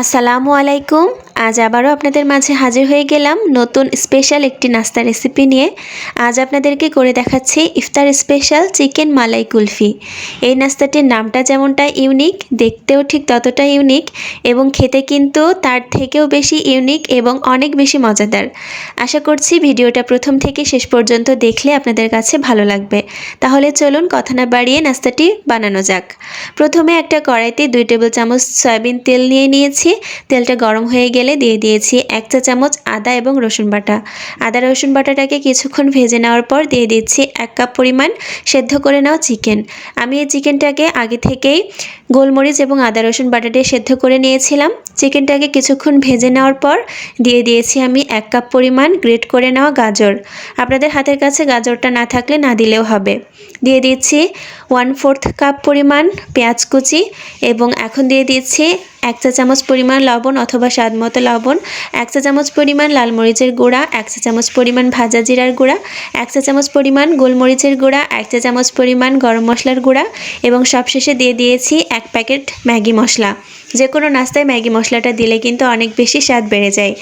আসসালামু আলাইকুম। আজ আবারও আপনাদের মাঝে হাজির হয়ে গেলাম নতুন স্পেশাল একটি নাস্তা রেসিপি নিয়ে। আজ আপনাদেরকে করে দেখাচ্ছি ইফতার স্পেশাল চিকেন মালাই কুলফি। এই নাস্তাটির নামটা যেমনটা ইউনিক দেখতেও ঠিক ততটা ইউনিক এবং খেতে কিন্তু তার থেকেও বেশি ইউনিক এবং অনেক বেশি মজাদার। আশা করছি ভিডিওটা প্রথম থেকে শেষ পর্যন্ত দেখলে আপনাদের কাছে ভালো লাগবে। তাহলে চলুন কথা না বাড়িয়ে নাস্তাটি বানানো যাক। প্রথমে একটা কড়াইতে দুই টেবিল চামচ সয়াবিন তেল নিয়ে নিয়েছি। তেলটা গরম হয়ে গেলে দিয়ে দিয়েছি এক চা চামচ আদা এবং রসুন বাটা। আদা, রসুন বাটাটাকে কিছুক্ষণ ভেজে নেওয়ার পর দিয়ে দিচ্ছি এক কাপ পরিমাণ সেদ্ধ করে নেওয়া চিকেন। আমি এই চিকেনটাকে আগে থেকেই গোলমরিচ এবং আদা, রসুন বাটা দিয়ে সেদ্ধ করে নিয়েছিলাম। চিকেনটাকে কিছুক্ষণ ভেজে নেওয়ার পর দিয়ে দিয়েছি আমি এক কাপ পরিমাণ গ্রেট করে নেওয়া গাজর। আপনাদের হাতের কাছে গাজরটা না থাকলে না দিলেও হবে। দিয়ে দিচ্ছি ওয়ান ফোর্থ কাপ পরিমাণ পেঁয়াজ কুচি এবং এখন দিয়ে দিচ্ছি এক চা চামচ পরিমাণ লবণ অথবা স্বাদ মতো লবণ, এক চা চামচ পরিমাণ লাল মরিচের গুঁড়া, এক চা চামচ পরিমাণ ভাজা জিরার গুঁড়া, এক চা চামচ পরিমাণ গোলমরিচের গুঁড়া, এক চা চামচ পরিমাণ গরম মশলার গুঁড়া এবং সবশেষে দিয়ে দিয়েছি এক প্যাকেট ম্যাগি মশলা। যে কোনো নাস্তায় ম্যাগি মশলাটা দিলে কিন্তু অনেক বেশি স্বাদ বেড়ে যায়।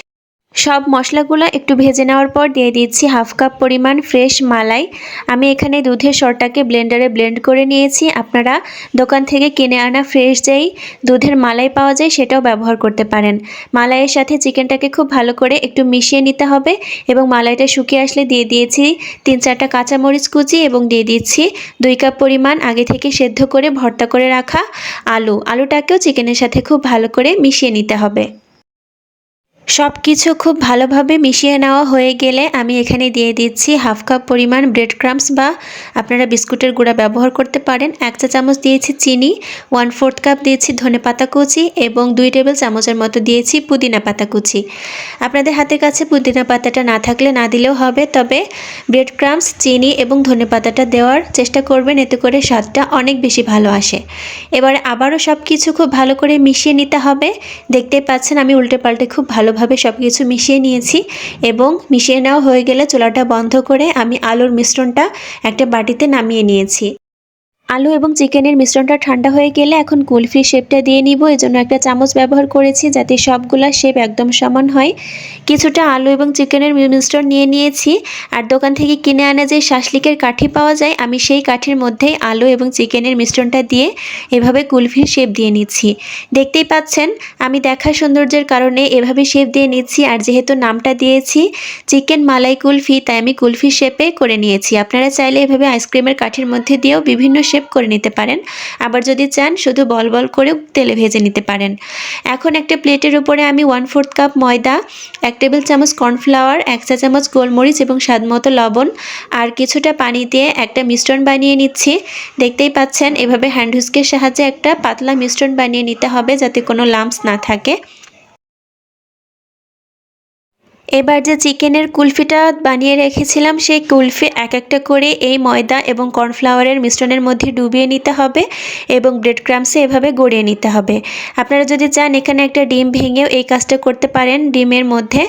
সব মশলাগুলো একটু ভেজে নেওয়ার পর দিয়ে দিচ্ছি হাফ কাপ পরিমাণ ফ্রেশ মালাই। আমি এখানে দুধের সরটাকে ব্লেন্ডারে ব্লেন্ড করে নিয়েছি। আপনারা দোকান থেকে কিনে আনা ফ্রেশ যেই দুধের মালাই পাওয়া যায় সেটাও ব্যবহার করতে পারেন। মালাইয়ের সাথে চিকেনটাকে খুব ভালো করে একটু মিশিয়ে নিতে হবে এবং মালাইটা শুকিয়ে আসলে দিয়ে দিয়েছি তিন চারটা কাঁচামরিচ কুচি এবং দিয়ে দিচ্ছি দুই কাপ পরিমাণ আগে থেকে সেদ্ধ করে ভর্তা করে রাখা আলু। আলুটাকেও চিকেনের সাথে খুব ভালো করে মিশিয়ে নিতে হবে। সব কিছু খুব ভালোভাবে মিশিয়ে নেওয়া হয়ে গেলে আমি এখানে দিয়ে দিচ্ছি হাফ কাপ পরিমাণ ব্রেড ক্রামস বা আপনারা বিস্কুটের গুঁড়া ব্যবহার করতে পারেন। এক চা চামচ দিয়েছি চিনি ওয়ান ফোর্থ কাপ দিয়েছি ধনে পাতা কুচি এবং দুই টেবিল চামচের মতো দিয়েছি পুদিনা পাতা কুচি। আপনাদের হাতের কাছে পুদিনা পাতাটা না থাকলে না দিলেও হবে, তবে ব্রেড ক্রামস চিনি এবং ধনে পাতাটা দেওয়ার চেষ্টা করবেন, এতে করে স্বাদটা অনেক বেশি ভালো আসে। এবারে আবারও সব কিছু খুব ভালো করে মিশিয়ে নিতে হবে। দেখতেই পাচ্ছেন আমি উল্টে পাল্টে খুব ভালো ভালোভাবে সব কিছু মিশিয়ে নিয়েছি এবং মিশিয়ে নেওয়া হয়ে গেলে চুলাটা বন্ধ করে আমি আলুর মিশ্রণটা একটা বাটিতে নামিয়ে নিয়েছি। আলু এবং চিকেনের মিশ্রণটা ঠান্ডা হয়ে গেলে এখন কুলফি শেপটা দিয়ে নিব। এজন্য একটা চামচ ব্যবহার করেছি যাতে সবগুলা শেপ একদম সমান হয়। কিছুটা আলু এবং চিকেনের মিশ্রণ নিয়ে নিয়েছি। আর দোকান থেকে কিনে আনা যে শাসলিকের কাঠি পাওয়া যায়, আমি সেই কাঠির মধ্যেই আলু এবং চিকেনের মিশ্রণটা দিয়ে এভাবে কুলফির শেপ দিয়ে নিচ্ছি। দেখতেই পাচ্ছেন, আমি দেখার সৌন্দর্যের কারণে এভাবে শেপ দিয়ে নিচ্ছি। আর যেহেতু নামটা দিয়েছি, চিকেন মালাই কুলফি, তাই আমি কুলফি শেপে করে নিয়েছি। আপনারা চাইলে এভাবে আইসক্রিমের কাঠির মধ্যে দিয়েও বিভিন্ন শেপ করে নিতে পারেন। আবার যদি চান, শুধু বল বল করে তেলে ভেজে নিতে পারেন। এখন একটা প্লেটের উপরে আমি ওয়ান ফোর্থ কাপ ময়দা, এক টেবিল চামচ কর্নফ্লাওয়ার এক চা চামচ গোলমরিচ এবং স্বাদ মতো লবণ আর কিছুটা পানি দিয়ে একটা মিশ্রণ বানিয়ে নিচ্ছি। দেখতেই পাচ্ছেন, এভাবে হ্যান্ড হুইস্কের সাহায্যে একটা পাতলা মিশ্রণ বানিয়ে নিতে হবে যাতে কোনো লাম্পস না থাকে। এবার যে চিকেনের কুলফিটা বানিয়ে রেখেছিলাম, সেই কুলফি এক একটা করে এই ময়দা এবং কর্নফ্লাওয়ারের মিশ্রণের মধ্যে ডুবিয়ে নিতে হবে এবং ব্রেড ক্রামসে এভাবে গড়িয়ে নিতে হবে। আপনারা যদি চান এখানে একটা ডিম ভেঙেও এই কাজটা করতে পারেন, ডিমের মধ্যে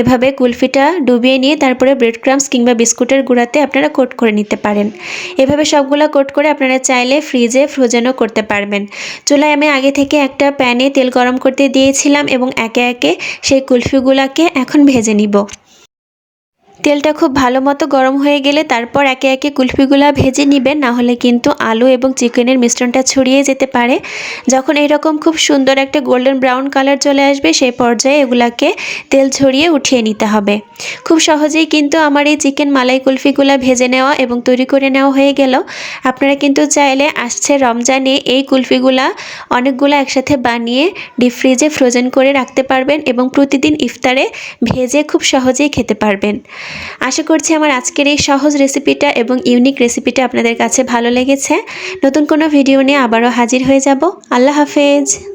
এভাবে কুলফিটা ডুবিয়ে নিয়ে তারপরে ব্রেড ক্রামস কিংবা বিস্কুটের গুঁড়াতে আপনারা কোট করে নিতে পারেন। এভাবে সবগুলো কোট করে আপনারা চাইলে ফ্রিজে ফ্রোজেনও করতে পারবেন। চুলায় আমি আগে থেকে একটা প্যানে তেল গরম করতে দিয়েছিলাম এবং একে একে সেই কুলফিগুলোকে এখন ভেজে ভেজে নিব। তেলটা খুব ভালো মতো গরম হয়ে গেলে তারপর একে একে কুলফিগুলা ভেজে নেবেন, না হলে কিন্তু আলু এবং চিকেনের মিশ্রণটা ছড়িয়ে যেতে পারে। যখন এরকম খুব সুন্দর একটা গোল্ডেন ব্রাউন কালার চলে আসবে সেই পর্যায়ে এগুলাকে তেল ছড়িয়ে উঠিয়ে নিতে হবে। খুব সহজেই কিন্তু আমার এই চিকেন মালাই কুলফিগুলা ভেজে নেওয়া এবং তৈরি করে নেওয়া হয়ে গেল। আপনারা কিন্তু চাইলে আসছে রমজানে এই কুলফিগুলা অনেকগুলো একসাথে বানিয়ে ডিপ ফ্রিজে ফ্রোজেন করে রাখতে পারবেন এবং প্রতিদিন ইফতারে ভেজে খুব সহজেই খেতে পারবেন। আশা করছি আমার আজকের এই সহজ রেসিপিটা এবং ইউনিক রেসিপিটা আপনাদের কাছে ভালো লেগেছে। নতুন কোনো ভিডিও নিয়ে আবারও হাজির হয়ে যাব। আল্লাহ হাফেজ।